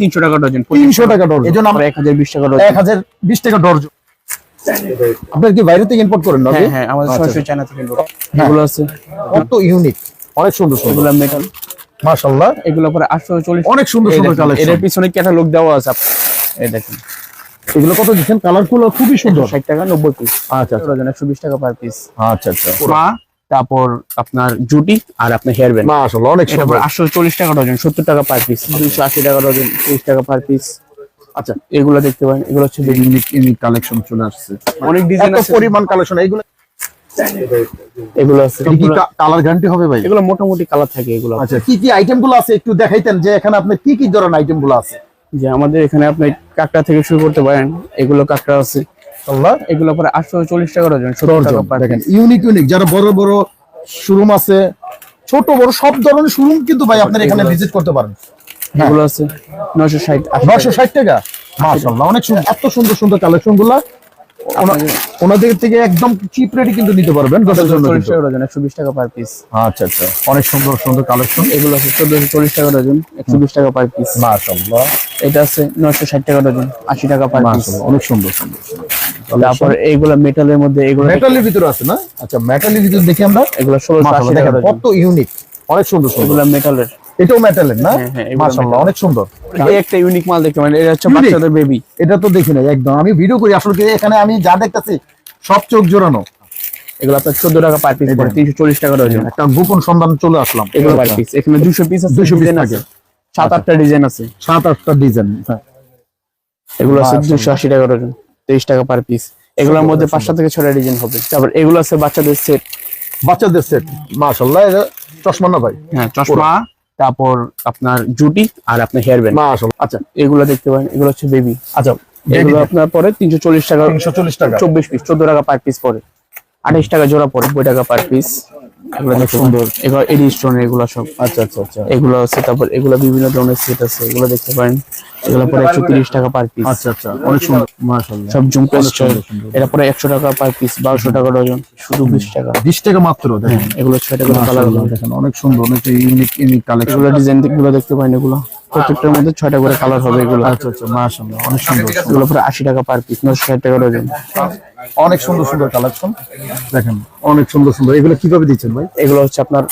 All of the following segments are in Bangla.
তিনশো টাকা ডজন তিনশো টাকা। ডজন। আমরা এক হাজার বিশ টাকা ডজন। এক হাজার বিশ টাকা আপনার কি বাইরে থেকে ইম্পোর্ট করেন না হ্যাঁ হ্যাঁ আমাদের আচ্ছা। সরাসরি চায়না থেকে নেব। এগুলো আছে। কত ইউনিক অনেক সুন্দর সুন্দর। এগুলো মেটাল মাশাআল্লাহ। এগুলো পরে আটশো চল্লিশ। অনেক সুন্দর সুন্দর কালেকশন এটার পিছনে ক্যাটালগ দেওয়া আছে এই দেখেন। এগুলো কত দিচ্ছেন? কালারফুল খুবই সুন্দর। ষাট টাকা নব্বই পিস আচ্ছা আচ্ছা। ডজন একশো বিশ টাকা পার পিস আচ্ছা আচ্ছা। তারপর আপনার জুটি আর আপনার হেয়ার ব্যান্ড মাশাআল্লাহ অনেক এটা সুন্দর। পরে আটশো চল্লিশ টাকা ডজন সত্তর টাকা পার পিস দুইশো আশি টাকা ডজন তিরিশ টাকা পার পিস আচ্ছা এগুলো দেখতে পারেন এগুলো হচ্ছে ইউনিক ইউনিক কালেকশন চলে আসছে। অনেক ডিজাইন এত আছে। পরিমাণ কালেকশন এইগুলো এগুলো আছে কি কালার গ্যারান্টি হবে ভাই? এগুলো মোটামুটি কালার থাকে এগুলো। আচ্ছা কি কি আইটেমগুলো আছে একটু দেখাইতেন যে এখানে আপনার কি কি ধরনের আইটেমগুলো আছে? যে আমাদের এখানে আপনি কাঁকড়া থেকে শুরু করতে পারেন এগুলো কাঁকড়া আছে। এগুলো পরে আটশো চল্লিশ টাকা ডজন দেখেন ইউনিক ইউনিক যারা বড় বড় শোরুম আছে ছোট বড় সব ধরনের শোরুম কিন্তু ভাই আপনার এখানে ভিজিট করতে পারেন। এগুলো আছে নয়শো ষাট নশো ষাট। টাকা? মাশাআল্লাহ অনেক সুন্দর এত সুন্দর সুন্দর কালেকশনগুলা ওনাদের থেকে একদম চিপ রেটে কিন্তু নিতে পারবেন দশের জন্য টাকা ডজন একশো বিশ টাকা পার পিস আচ্ছা আচ্ছা অনেক সুন্দর সুন্দর কালেকশন এগুলো আছে চোদ্দশো চল্লিশ টাকা ডজন একশো বিশ টাকা পার পিস মাশাআল্লাহ। এটা আছে নয়শো ষাট টাকা ডজন আশি টাকা পার পিস অনেক সুন্দর সুন্দর। তারপর এইগুলো মেটালের মধ্যে এগুলো মেটালের ভিতরে আছে না? আচ্ছা মেটালের ভিতরে দেখি আমরা। এগুলো ষোলোশো আশি মাশাআল্লাহ টাকা দেখেন কত ইউনিক অনেক সুন্দর সুন্দর। এগুলো মেটালের। এটাও মেটালের না? হ্যাঁ, হ্যাঁ, মাশাআল্লাহ অনেক সুন্দর। এই একটা ইউনিক মাল দেখতে পারেন এটা হচ্ছে বাচ্চাদের বেবি এটা তো দেখি নাই একদম। আমি ভিডিও করি আসলে এখানে আমি যা দেখতেছি সব চোখ জোড়ানো। এগুলো আপনার চোদ্দ টাকা পার পিস পড়ে তিনশো চল্লিশ টাকা ডজন একটা গোপন সন্ধান চলে আসলাম। এগুলো পার পিস এখানে দুশো পিস আছে 200 piece ডিজাইন আছে সাত আটটা ডিজাইন আছে। সাত আটটা ডিজাইন এগুলো আছে দুশো আশি টাকা ডজন তেইশ টাকা পার পিস এগুলোর মধ্যে পাঁচটা থেকে ছটা ডিজাইন হবে। তারপর এগুলো আছে বাচ্চাদের সেট বাচ্চাদের সেট মাশাআল্লাহ এটা চশমা না ভাই? হ্যাঁ চশমা তারপর আপনার জুটি আর আপনার হেয়ার ব্যান্ড মাশাআল্লাহ আচ্ছা। এগুলো দেখতে পারেন এগুলো হচ্ছে বেবি আচ্ছা এগুলো আপনার পরে তিনশো চল্লিশ টাকা তিনশো চল্লিশ টাকা। চব্বিশ পিস চোদ্দ টাকা পার পিস পরে। আঠাইশ টাকা জোড়া পরে বই টাকা পার পিস এগুলো দেখতে সুন্দর। এগুলো এডি স্টোন এগুলো সব। আচ্ছা আচ্ছা আচ্ছা। এগুলো আছে তারপর এগুলো বিভিন্ন ধরনের সেট আছে এগুলো দেখতে পারেন। এগুলো পরে একশো তিরিশ টাকা পার পিস আচ্ছা আচ্ছা অনেক সুন্দর মাশাআল্লাহ। সব সুন্দর। এটা পরে একশো টাকা পার পিস বারোশো টাকা ডজন শুধু বিশ টাকা। বিশ টাকা মাত্র দেখেন। এগুলো ছয় টাকা কালার দেখেন অনেক সুন্দর অনেক ইউনিক ইউনিক কালেকশন এগুলো ডিজাইনগুলো দেখতে পারেন এগুলো। প্রত্যেকটার মধ্যে ছয়টা করে কালার হবে এগুলো। আচ্ছা আচ্ছা মাশাআল্লাহ অনেক সুন্দর। এগুলো পরে আশি টাকা পার পিস নশো ষাট টাকা ডজন। অনেক সুন্দর সুন্দর কালেকশন দেখেন অনেক সুন্দর সুন্দর। এগুলো কীভাবে দিচ্ছেন ভাই? এগুলো হচ্ছে আপনার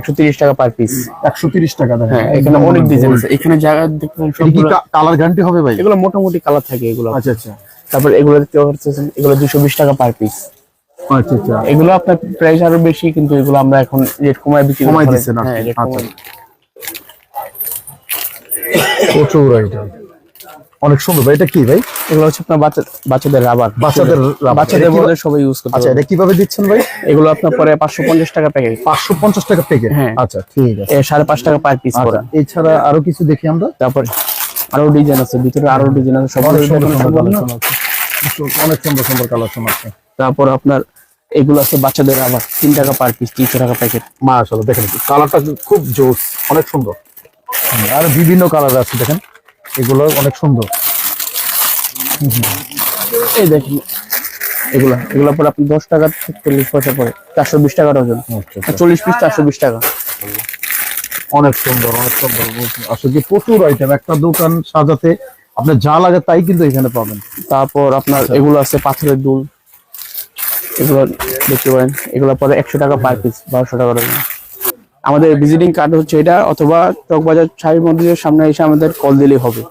একশো তিরিশ টাকা পার পিস একশো তিরিশ টাকা দেখেন হ্যাঁ এখানে অনেক ডিজাইন আছে। এখানে জায়গা দেখতে কালার গ্যারান্টি হবে ভাই? এগুলো মোটামুটি কালার থাকে এগুলো। আচ্ছা আচ্ছা। তারপর এগুলো দেখতে পাচ্ছেন এগুলো দুশো বিশ টাকা পার পিস আচ্ছা আচ্ছা। এগুলো আপনার প্রাইস আরও বেশি কিন্তু এগুলো আমরা এখন রেট কমায় বিক্রি কমায়। দিচ্ছেন। হ্যাঁ আচ্ছা। প্রচুর এটা অনেক সুন্দর ভাই। এটা কি ভাই? এগুলো হচ্ছে আপনার বাচ্চাদের রাবার। বাচ্চাদের। বাচ্চাদের বড়দের সবাই ইউজ করতে আচ্ছা এটা কীভাবে দিচ্ছেন ভাই? এগুলো আপনার পরে পাঁচশো পঞ্চাশ টাকা প্যাকেট পাঁচশো পঞ্চাশ টাকা প্যাকেট হ্যাঁ। আচ্ছা ঠিক আছে। সাড়ে পাঁচ টাকা পার পিস আচ্ছা, এছাড়া আরও কিছু দেখি আমরা? তারপর আরও ডিজাইন আছে ভিতরে আরও ডিজাইন আছে সব অনেক সুন্দর সুন্দর। কালেকশন আছে। তারপর আপনার এগুলো আছে বাচ্চাদের রাবার তিন টাকা পার পিস তিনশো টাকা প্যাকেট মাশাআল্লাহ দেখেন কালারটা খুব জোস অনেক সুন্দর। আর বিভিন্ন কালার আছে দেখেন। এগুলো অনেক সুন্দর। এই দেখুন। এগুলো। এগুলো পরে আপনি দশ টাকা চল্লিশ পয়সা পরে চারশো বিশ টাকার ডজন। আচ্ছা, আচ্ছা। চল্লিশ পিস চারশো বিশ টাকা। অনেক সুন্দর অনেক সুন্দর। আসলে প্রচুর আইটেম একটা দোকান সাজাতে আপনার যা লাগে তাই কিন্তু এখানে পাবেন। তারপর আপনার এগুলো আছে পাথরের দুল। এগুলো দেখতে পারেন। এগুলো পরে একশো টাকা পার পিস বারোশো টাকা আমাদের ভিজিটিং কার্ড হচ্ছে এটা অথবা চকবাজার ছাই মন্দিরের সামনে এসে আমাদের কল দিলেই হবে।